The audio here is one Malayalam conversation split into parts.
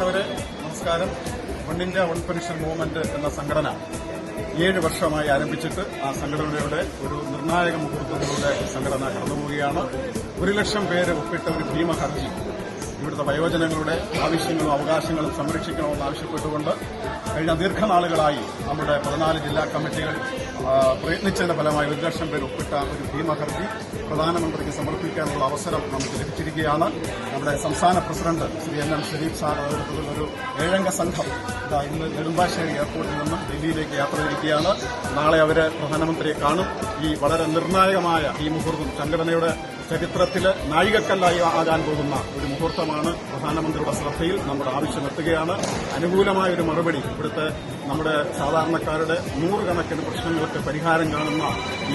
പ്രിയപ്പെട്ടവരെ നമസ്കാരം. One India one pension movement എന്ന സംഘടന ഏഴ് വർഷമായി ആരംഭിച്ചിട്ട് ആ സംഘടനയുടെ ഒരു നിർണായക മുഹൂർത്തത്തിലൂടെ സംഘടന കടന്നുപോവുകയാണ്. ഒരു ലക്ഷം പേര് ഒപ്പിട്ട ഒരു ഭീമഹർജി ഇവിടുത്തെ വയോജനങ്ങളുടെ ആവശ്യങ്ങളും അവകാശങ്ങളും സംരക്ഷിക്കണമെന്ന് ആവശ്യപ്പെട്ടുകൊണ്ട് കഴിഞ്ഞ ദീർഘനാളുകളായി നമ്മുടെ പതിനാല് ജില്ലാ കമ്മിറ്റികൾ പ്രയത്നിച്ചതിന്റെ ഫലമായി ഒരു ലക്ഷം പേർ ഒപ്പിട്ട ഒരു ഭീമ ഹർജി പ്രധാനമന്ത്രിക്ക് സമർപ്പിക്കാനുള്ള അവസരം നമുക്ക് ലഭിച്ചിരിക്കുകയാണ്. നമ്മുടെ സംസ്ഥാന president Shri N M Sharif sir നേതൃത്വത്തിലുള്ള ഒരു ഏഴംഗ സംഘം ഇന്ന് നെടുമ്പാശ്ശേരി എയർപോർട്ടിൽ നിന്നും ഡൽഹിയിലേക്ക് യാത്ര തിരിക്കുകയാണ്. നാളെ അവരെ പ്രധാനമന്ത്രിയെ കാണും. ഈ വളരെ നിർണായകമായ ഈ മുഹൂർത്തം സംഘടനയുടെ ചരിത്രത്തിൽ നായികക്കല്ലായി ആകാൻ പോകുന്ന ഒരു മുഹൂർത്തമാണ് പ്രധാനമന്ത്രിയുടെ ശ്രദ്ധയിൽ നമ്മുടെ ആവശ്യം എത്തുകയാണ് അനുകൂലമായ ഒരു മറുപടി ഇവിടുത്തെ നമ്മുടെ സാധാരണക്കാരുടെ നൂറുകണക്കിന് പ്രശ്നങ്ങൾക്ക് പരിഹാരം കാണുന്ന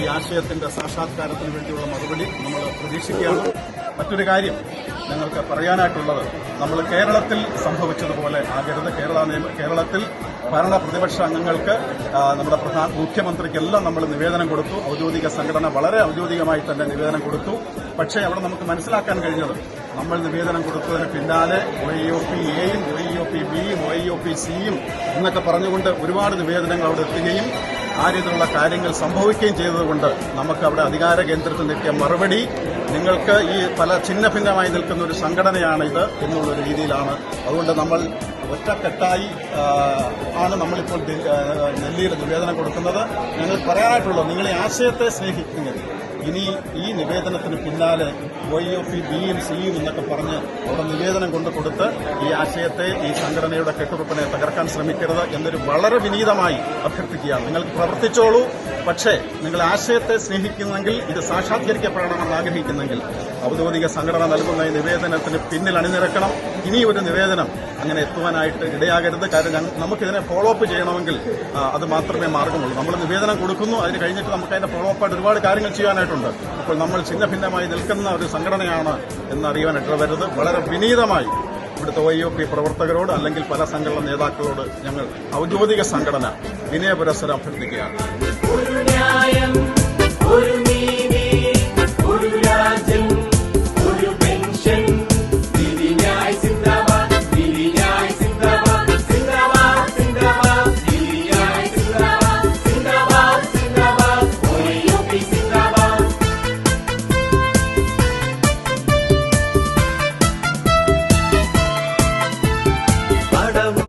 ഈ ആശയത്തിന്റെ സാക്ഷാത്കാരത്തിന് വേണ്ടിയുള്ള മറുപടി നമ്മൾ പ്രതീക്ഷിക്കുകയാണ്. മറ്റൊരു കാര്യം ഞങ്ങൾക്ക് പറയാനായിട്ടുള്ളത് നമ്മൾ കേരളത്തിൽ സംഭവിച്ചതുപോലെ ആകരുത്. കേരള കേരളത്തിൽ ഭരണ പ്രതിപക്ഷ അംഗങ്ങൾക്ക് നമ്മുടെ മുഖ്യമന്ത്രിക്കെല്ലാം നമ്മൾ നിവേദനം കൊടുത്തു. ഔദ്യോഗിക സംഘടന വളരെ ഔദ്യോഗികമായി തന്നെ നിവേദനം കൊടുത്തു. പക്ഷേ അവിടെ നമുക്ക് മനസ്സിലാക്കാൻ കഴിഞ്ഞത് നമ്മൾ നിവേദനം കൊടുത്തതിന് പിന്നാലെ ഒ ഒ പി എയും ഒ ഒ പി ബിയും ഒ ഒ പി സിയും എന്നൊക്കെ പറഞ്ഞുകൊണ്ട് ഒരുപാട് നിവേദനങ്ങൾ അവിടെ എത്തുകയും ആ രീതിയിലുള്ള കാര്യങ്ങൾ സംഭവിക്കുകയും ചെയ്തതുകൊണ്ട് നമുക്ക് അവിടെ അധികാര കേന്ദ്രത്തിൽ നിൽക്കിയ മറുപടി നിങ്ങൾക്ക് ഈ പല ഛിന്ന ഭിന്നമായി നിൽക്കുന്ന ഒരു സംഘടനയാണ് ഇത് എന്നുള്ള രീതിയിലാണ്. അതുകൊണ്ട് നമ്മൾ ഒറ്റക്കെട്ടായി ആണ് നമ്മളിപ്പോൾ നെല്ലിയിൽ നിവേദനം കൊടുക്കുന്നത്. ഞങ്ങൾ പറയാനായിട്ടുള്ളത് നിങ്ങൾ ഈ ആശയത്തെ സ്നേഹിക്കുന്നത് ഇനി ഈ നിവേദനത്തിന് പിന്നാലെ വൈ ഒ പി ബിയും സിയും എന്നൊക്കെ പറഞ്ഞ് അവിടെ നിവേദനം കൊണ്ട് കൊടുത്ത് ഈ ആശയത്തെ ഈ സംഘടനയുടെ കെട്ടുറപ്പിനെ തകർക്കാൻ ശ്രമിക്കരുത് എന്നൊരു വളരെ വിനീതമായി അഭ്യർത്ഥിക്കുകയാണ്. നിങ്ങൾ പ്രവർത്തിച്ചോളൂ. പക്ഷേ നിങ്ങൾ ആശയത്തെ സ്നേഹിക്കുന്നെങ്കിൽ ഇത് സാക്ഷാത്കരിക്കപ്പെടണമെന്ന് ആഗ്രഹിക്കുന്നെങ്കിൽ ഔദ്യോഗിക സംഘടന നൽകുന്ന ഈ നിവേദനത്തിന് പിന്നിൽ അണിനിരക്കണം. ഇനി ഒരു നിവേദനം അങ്ങനെ എത്തുവാനായിട്ട് ഇടയാകരുത്. കാരണം നമുക്കിതിനെ ഫോളോ അപ്പ് ചെയ്യണമെങ്കിൽ അത് മാത്രമേ മാർഗമുള്ളൂ. നമ്മൾ നിവേദനം കൊടുക്കുന്നു അതിന് കഴിഞ്ഞിട്ട് നമുക്ക് അതിന്റെ ഫോളോ അപ്പ് ആയിട്ട് ഒരുപാട് കാര്യങ്ങൾ ചെയ്യാനായിട്ടുണ്ട്. അപ്പോൾ നമ്മൾ ഛിന്ന ഭിന്നമായി നിൽക്കുന്ന ഒരു സംഘടനയാണ് എന്നറിയാൻ ഇടവരുത് വളരെ വിനീതമായി ഇവിടുത്തെ വൈ ഒ പി പ്രവർത്തകരോട് അല്ലെങ്കിൽ പല സംഘടന നേതാക്കളോട് ഞങ്ങൾ ഔദ്യോഗിക സംഘടന വിനയപുരസരം അഭ്യർത്ഥിക്കുകയാണ്.